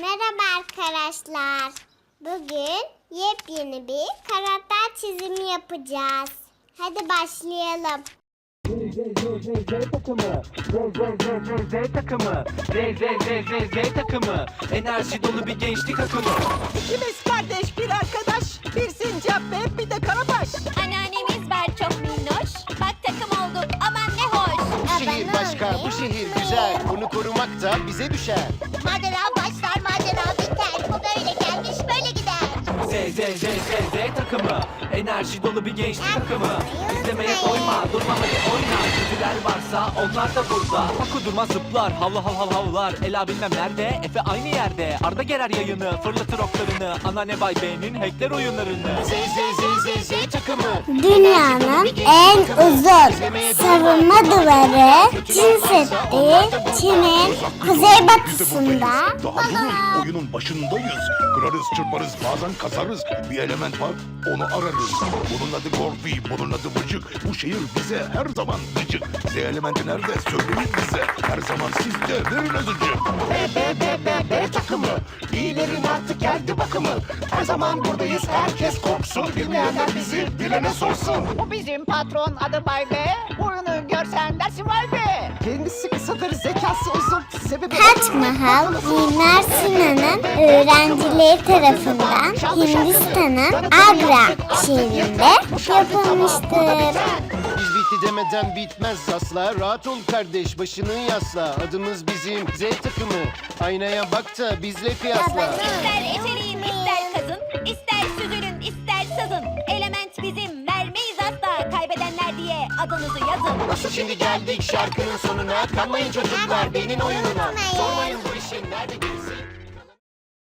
Merhaba arkadaşlar. Bugün yepyeni bir karakter çizimi yapacağız. Hadi başlayalım. Z Z Z Z takımı Z Z Z Z Z takımı Z Z Z Z Z takımı Enerji dolu bir gençlik akımı İkimiz kardeş bir arkadaş Bir sincap ve bir de karabaş Anneannemiz var çok minnoş. Bak takım olduk aman ne hoş. Bu şehir başka, bu şehir güzel. Onu korumak da bize düşer. Macera Z Z Z Z Z takımı. Enerji dolu bir gençlik akımı İzlemeye doyma durmamaya oyna. Kötüler varsa onlar da burada. Paku durmaz zıplar havlu hav hav havlar. Ela bilmem nerede Efe aynı yerde. Arda gerer yayını fırlatır oklarını. Anneanne Bay B'nin hackler oyunlarını. Z Dünyanın en uzun savunma duvarı Çin Seddi, Çin'in kuzeybatısında. Daha durun oyunun başındayız. Kırarız çırparız bazen kazarız. Bir element var onu ararız. Bunun adı Gorfi, bunun adı Vıcık. Bu şehir bize her zaman gıcık. Z elementi nerede söyleyin bize. Her zaman sizde verin azıcık. B B B B B takımı. İyilerin artık geldi bakımı. Her zaman buradayız herkes korksun. Bilmeyenler bizi bilene sorsun. Bu bizim patron adı Bay B Oyunu görsen dersin vay be Kendisi kısadır zekası uzun Sebebi Taç Mahal Mimar Sinan'ın öğrencileri tarafından Hindistan'ın Agra şehrinde yapılmıştır. Biz bitti demeden bitmez asla. Rahat ol kardeş başını yasla. Adımız bizim Z takımı. Aynaya bak da bizle kıyasla. İster Element bizim vermeyiz asla. Kaybedenler diye adınızı yazın. Şimdi geldik şarkının sonuna. Kalmayın çocuklar benim oyununa. Sormayın bu işin nerede gerisi.